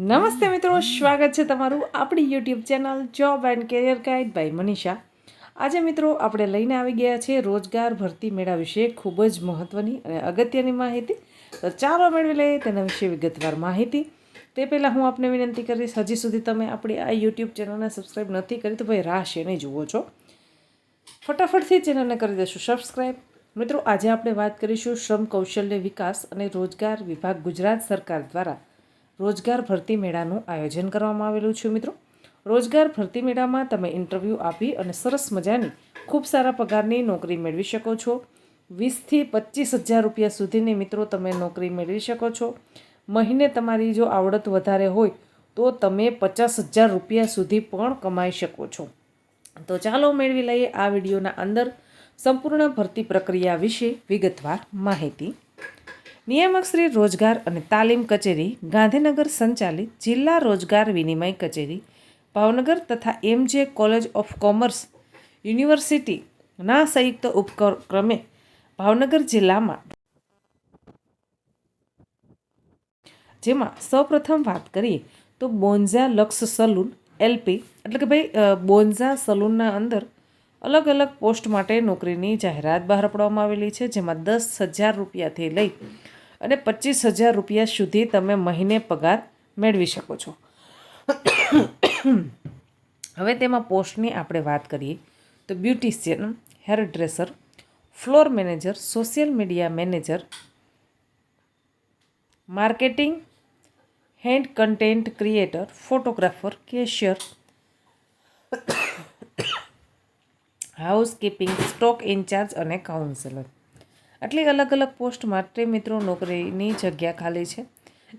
નમસ્તે મિત્રો, સ્વાગત છે તમારું આપણી YouTube channel job and career guide by Manisha આજે મિત્રો, આપણે લઈને આવી ગયા છે રોજગાર ભરતી મેળા વિશે ખૂબ જ મહત્ત્વની અને અગત્યની માહિતી. તો ચાલો મેળવી લઈએ તેના વિશે વિગતવાર માહિતી. તે પહેલાં હું આપને વિનંતી કરીશ, હજી સુધી તમે આપણી આ યુટ્યુબ ચેનલને સબસ્ક્રાઈબ નથી કરી, તો ભાઈ રાશ એને જુઓ છો? ફટાફટથી ચેનલને કરી દેશું સબસ્ક્રાઈબ મિત્રો, આજે આપણે વાત કરીશું શ્રમ કૌશલ્ય વિકાસ અને રોજગાર વિભાગ ગુજરાત સરકાર દ્વારા રોજગાર ભરતી મેળાનું આયોજન કરવામાં આવેલું છે, મિત્રો. રોજગાર ભરતી મેળામાં તમે ઇન્ટરવ્યૂ આપી અને સરસ મજાની ખૂબ સારા પગારની નોકરી મેળવી શકો છો. વીસથી પચીસ હજાર રૂપિયા સુધીની, મિત્રો, તમે નોકરી મેળવી શકો છો. મહિને તમારી જો આવડત વધારે હોય, તો તમે પચાસ હજાર રૂપિયા સુધી પણ કમાઈ શકો છો. તો ચાલો મેળવી લઈએ આ વિડીયોના અંદર સંપૂર્ણ ભરતી પ્રક્રિયા વિશે વિગતવાર માહિતી. નિયામક શ્રી રોજગાર અને તાલીમ કચેરી, ગાંધીનગર સંચાલિત જિલ્લા રોજગાર વિનિમય કચેરી, ભાવનગર તથા એમજે કોલેજ ઓફ કોમર્સ યુનિવર્સિટીના સંયુક્ત ઉપક્રમે ભાવનગર જિલ્લામાં. જેમાં સૌપ્રથમ વાત કરીએ તો બોન્ઝા લક્ષ સલૂન એલપી એટલે કે ભાઈ બોન્ઝા સલૂનના અંદર અલગ અલગ પોસ્ટ માટે નોકરીની જાહેરાત બહાર પાડવામાં આવેલી છે, જેમાં દસ હજાર રૂપિયાથી લઈ અને પચીસ હજાર રૂપિયા સુધી તમે મહિને પગાર મેળવી શકો છો. હવે તેમાં પોસ્ટની આપણે વાત કરીએ તો beautician hair dresser floor manager social media manager marketing hand content creator photographer cashier housekeeping, stock incharge અને કાઉન્સેલર. આટલી અલગ અલગ પોસ્ટ માટે મિત્રો નોકરીની જગ્યા ખાલી છે,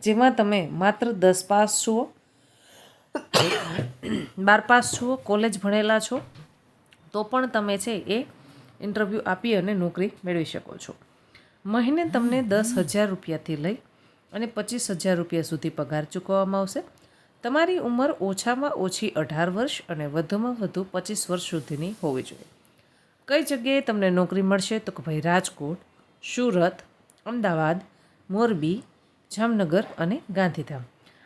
જેમાં તમે માત્ર દસ પાસ છો, બાર પાસ છો, કોલેજ ભણેલા છો, તો પણ તમે છે એ ઇન્ટરવ્યૂ આપી અને નોકરી મેળવી શકો છો. મહિને તમને દસ હજાર રૂપિયાથી લઈ અને પચીસ હજાર રૂપિયા સુધી પગાર ચૂકવવામાં આવશે. તમારી ઉંમર ઓછામાં ઓછી અઢાર વર્ષ અને વધુમાં વધુ પચીસ વર્ષ સુધીની હોવી જોઈએ. કઈ જગ્યાએ તમને નોકરી મળશે તો કે ભાઈ રાજકોટ, સુરત, અમદાવાદ, મોરબી, જામનગર અને ગાંધીધામ.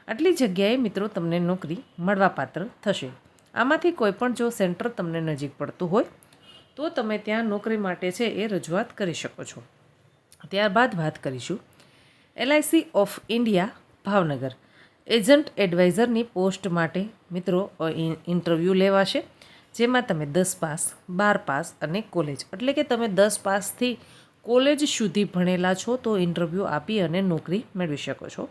આટલી જગ્યાએ મિત્રો તમને નોકરી મળવાપાત્ર થશે. આમાંથી કોઈ પણ જો સેન્ટર તમને નજીક પડતું હોય, તો તમે ત્યાં નોકરી માટે છે એ રજૂઆત કરી શકો છો. ત્યારબાદ વાત કરીશું. LIC of India, Bhavnagar. Agent એડવાઇઝરની post માટે મિત્રો ઇન્ટરવ્યૂ લેવાશે. જેમાં તમે દસ પાસ, બાર પાસ અને કોલેજ. એટલે કે તમે દસ પાસથી કોલેજ સુધી ભણેલા છો તો ઇન્ટરવ્યૂ આપી અને નોકરી મેળવી શકો છો.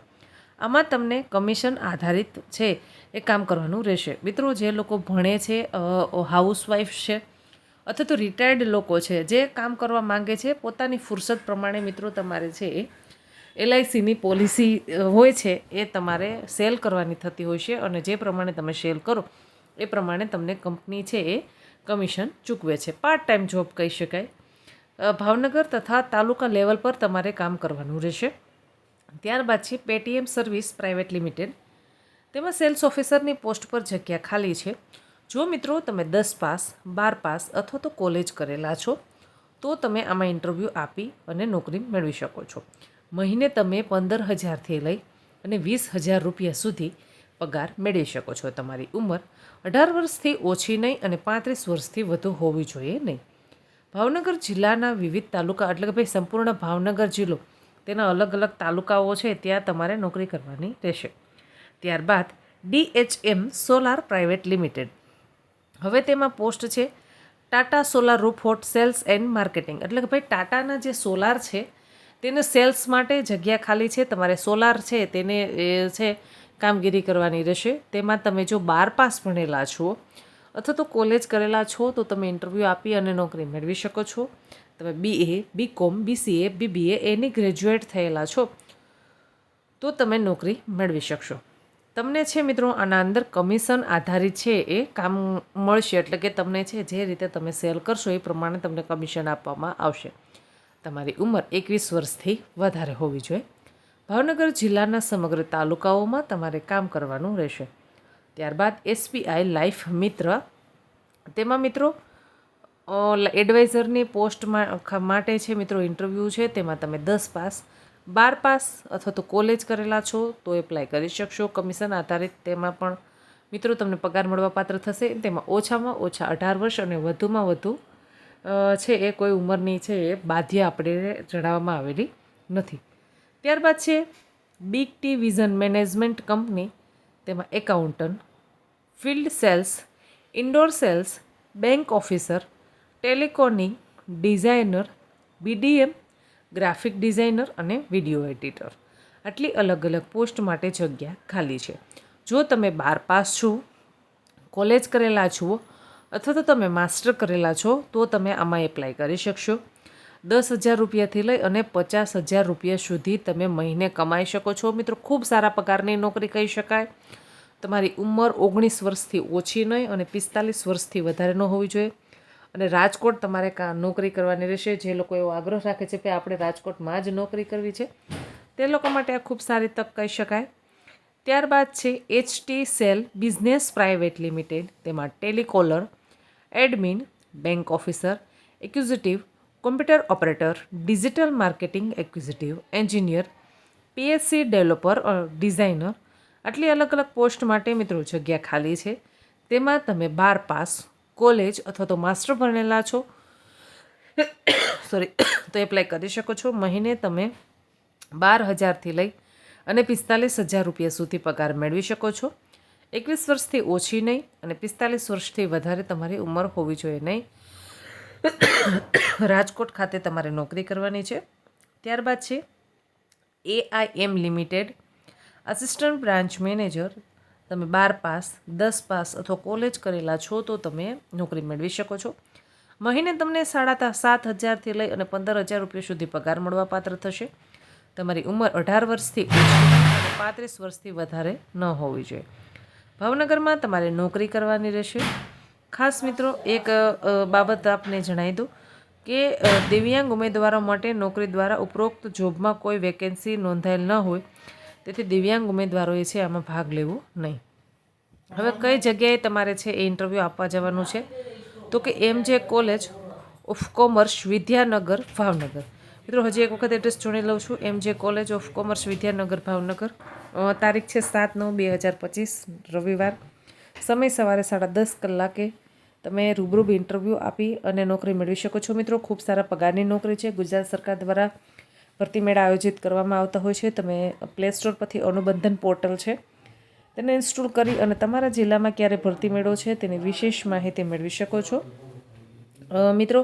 આમાં તમને કમિશન આધારિત છે, એ કામ કરવાનું રહેશે. મિત્રો, જે લોકો ભણે છે હાઉસવાઈફ છે, અથવા તો રિટાયર્ડ લોકો છે, જે કામ કરવા માંગે છે, પોતાની ફુરસદ પ્રમાણે મિત્રો તમારે છે એ એલઆઈસીની પોલિસી હોય છે, એ તમારે સેલ કરવાની થતી હોય છે અને જે પ્રમાણે તમે સેલ કરો એ પ્રમાણે તમને કંપની છે એ કમિશન ચૂકવે છે. પાર્ટ ટાઈમ જોબ કહી શકાય. ભાવનગર તથા તાલુકા લેવલ પર તમારે કામ કરવાનું રહેશે. ત્યારબાદ છે પેટીએમ સર્વિસ પ્રાઇવેટ લિમિટેડ તેમાં સેલ્સ ઓફિસરની પોસ્ટ પર જગ્યા ખાલી છે. જો મિત્રો તમે દસ પાસ, બાર પાસ અથવા તો કોલેજ કરેલા છો, તો તમે આમાં ઇન્ટરવ્યૂ આપી અને નોકરી મેળવી શકો છો. મહિને તમે પંદર હજારથી લઈ અને વીસ હજાર રૂપિયા સુધી પગાર મેળવી શકો છો. તમારી ઉંમર અઢાર વર્ષથી ઓછી નહીં અને પાંત્રીસ વર્ષથી વધુ હોવી જોઈએ નહીં. ભાવનગર જિલ્લાના વિવિધ તાલુકા, એટલે કે ભાઈ સંપૂર્ણ ભાવનગર જિલ્લો, તેના અલગ અલગ તાલુકાઓ છે, ત્યાં તમારે નોકરી કરવાની રહેશે. ત્યારબાદ ડીએચએમ સોલાર પ્રાઇવેટ લિમિટેડ. હવે તેમાં પોસ્ટ છે, Tata solar rooftop sales and marketing. એટલે કે ભાઈ ટાટાના જે સોલાર છે, તેને સેલ્સ માટે જગ્યા ખાલી છે, તમારે સોલાર છે, તેને છે કામગીરી કરવાની રહેશે. તેમાં તમે જો બાર પાસ ભણેલા છો અથવા તો કોલેજ કરેલા છો, તો તમે ઇન્ટરવ્યૂ આપી અને નોકરી મેળવી શકો છો. તમે BA BCom BCA BBA any graduate થયેલા છો, તો તમે નોકરી મેળવી શકશો. તમને છે મિત્રો, આના અંદર કમિશન આધારિત છે એ કામ મળશે. એટલે કે તમને છે જે રીતે તમે સેલ કરશો એ પ્રમાણે તમને કમિશન આપવામાં આવશે. તમારી ઉંમર એકવીસ વર્ષથી વધારે હોવી જોઈએ. ભાવનગર જિલ્લાના સમગ્ર તાલુકાઓમાં તમારે કામ કરવાનું રહેશે. ત્યારબાદ એસબીઆઈ લાઈફ મિત્ર. તેમાં મિત્રો એડવાઇઝરની પોસ્ટ માટે છે મિત્રો ઇન્ટરવ્યૂ છે, તેમાં તમે દસ પાસ, બાર પાસ અથવા તો કોલેજ કરેલા છો, તો એપ્લાય કરી શકશો. કમિશન આધારિત તેમાં પણ મિત્રો તમને પગાર મળવા પાત્ર થશે. તેમાં ઓછામાં ઓછા અઢાર વર્ષ અને વધુમાં વધુ છે એ કોઈ ઉંમરની છે એ બાધ્ય આપણે જણાવવામાં આવેલી નથી. ત્યારબાદ છે big T vision management company તેમાં accountant field sales indoor sales bank officer telecalling designer BDM graphic designer અને વીડિયો એડિટર આટલી અલગ અલગ પોસ્ટ માટે જગ્યા ખાલી છે. જો તમે બાર પાસ છો કોલેજ કરેલા છો, અથવા તો તમે માસ્ટર કરેલા છો, તો તમે આમાં એપ્લાય કરી શકશો. દસ હજાર રૂપિયાથી લઈ અને પચાસ હજાર રૂપિયા સુધી તમે મહિને કમાઈ શકો છો. મિત્રો, ખૂબ સારા પગારની નોકરી કહી શકાય. તમારી ઉંમર ઓગણીસ વર્ષથી ઓછી નહીં અને પિસ્તાલીસ વર્ષથી વધારે ન હોવી જોઈએ. અને રાજકોટ તમારે કા નોકરી કરવાની રહેશે. જે લોકો એવો આગ્રહ રાખે છે કે આપણે રાજકોટમાં જ નોકરી કરવી છે. તે લોકો માટે આ ખૂબ સારી તક કહી શકાય. ત્યારબાદ છે HT cell business private limited. તેમાં telecaller, admin, bank officer, executive computer operator digital marketing executive engineer PSC developer designer આટલી અલગ અલગ પોસ્ટ માટે મિત્રો જગ્યા ખાલી છે. તેમાં તમે બાર પાસ કોલેજ અથવા તો માસ્ટર ભણેલા છો. સોરી તો એપ્લાય કરી શકો છો. મહિને તમે બાર હજારથી લઈ અને પિસ્તાલીસ હજાર રૂપિયા સુધી પગાર મેળવી શકો છો. એકવીસ વર્ષથી ઓછી નહીં અને પિસ્તાલીસ વર્ષથી વધારે તમારી ઉંમર હોવી જોઈએ નહીં. રાજકોટ ખાતે તમારે નોકરી કરવાની છે. ત્યારબાદ છે AIM limited assistant branch manager તમે બાર પાસ, દસ પાસ અથવા કોલેજ કરેલા છો તો તમે નોકરી મેળવી શકો છો. મહિને તમને સાડા સાત હજારથી લઈ અને પંદર હજાર રૂપિયા સુધી પગાર મળવા પાત્ર થશે. તમારી ઉંમર અઢાર વર્ષથી પાંત્રીસ વર્ષથી વધારે ન હોવી જોઈએ. ભાવનગરમાં તમારે નોકરી કરવાની રહેશે. ખાસ મિત્રો, એક બાબત આપને જણાવી દઉં કે દિવ્યાંગ ઉમેદવારો માટે નોકરી દ્વારા ઉપરોક્ત જોબમાં કોઈ વેકેન્સી નોંધાયેલ ન હોય, તેથી દિવ્યાંગ ઉમેદવારોએ છે આમાં ભાગ લેવો નહીં. હવે કઈ જગ્યાએ તમારે છે એ ઇન્ટરવ્યૂ આપવા જવાનું છે? તો કે M J college of commerce Vidyanagar Bhavnagar. મિત્રો, હજી એક વખત એડ્રેસ જોડી લઉં છું. M J college of commerce Vidyanagar Bhavnagar. તારીખ છે સાત નવ બે હજાર પચીસ, રવિવાર. સમય સવારે સાડા દસ કલાકે તમે રૂબરૂબ ઇન્ટરવ્યૂ આપી અને નોકરી મેળવી શકો છો. મિત્રો, ખૂબ સારા પગારની નોકરી છે. ગુજરાત સરકાર દ્વારા ભરતી મેળા આયોજિત કરવામાં આવતા હોય છે. તમે પ્લે સ્ટોર પરથી અનુબંધન પોર્ટલ છે. તેને ઇન્સ્ટોલ કરી અને તમારા જિલ્લામાં ક્યારે ભરતી મેળો છે તેની વિશેષ માહિતી મેળવી શકો છો. મિત્રો,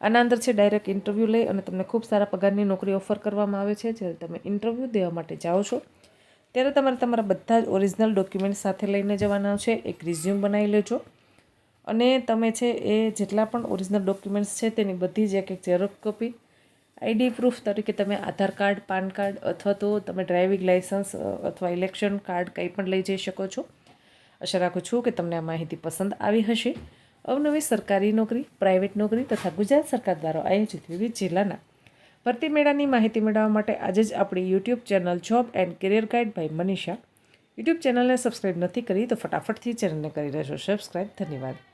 આના અંદર છે ડાયરેક્ટ ઇન્ટરવ્યૂ લઈ અને તમને ખૂબ સારા પગારની નોકરી ઓફર કરવામાં આવે છે. જ્યારે તમે ઇન્ટરવ્યૂ દેવા માટે જાઓ છો, ત્યારે તમારે તમારા બધા જ ઓરિજિનલ ડોક્યુમેન્ટ સાથે લઈને જવાના છે. એક રિઝ્યુમ બનાવી લેજો. અને તમે છે એ જેટલા પણ ઓરિજિનલ ડોક્યુમેન્ટ્સ છે તેની બધી જ એક એક કોપી આઈડી પ્રૂફ તરીકે તમે આધાર કાર્ડ, પાન કાર્ડ અથવા તો તમે ડ્રાઇવિંગ લાઇસન્સ અથવા ઇલેક્શન કાર્ડ કંઈ પણ લઈ જઈ શકો છો. આશા રાખું છું કે તમને આ માહિતી પસંદ આવી હશે. અવનવી સરકારી નોકરી પ્રાઇવેટ નોકરી તથા ગુજરાત સરકાર દ્વારા આયોજિત વિવિધ જિલ્લાના ભરતી મેળાની માહિતી મેળવવા માટે આજે જ આપણી YouTube channel job and career guide by Manisha YouTube ચેનલને સબસ્ક્રાઇબ નથી કરી તો ફટાફટથી ચેનલને કરી રહેજો. સબસ્ક્રાઇબ ધન્યવાદ.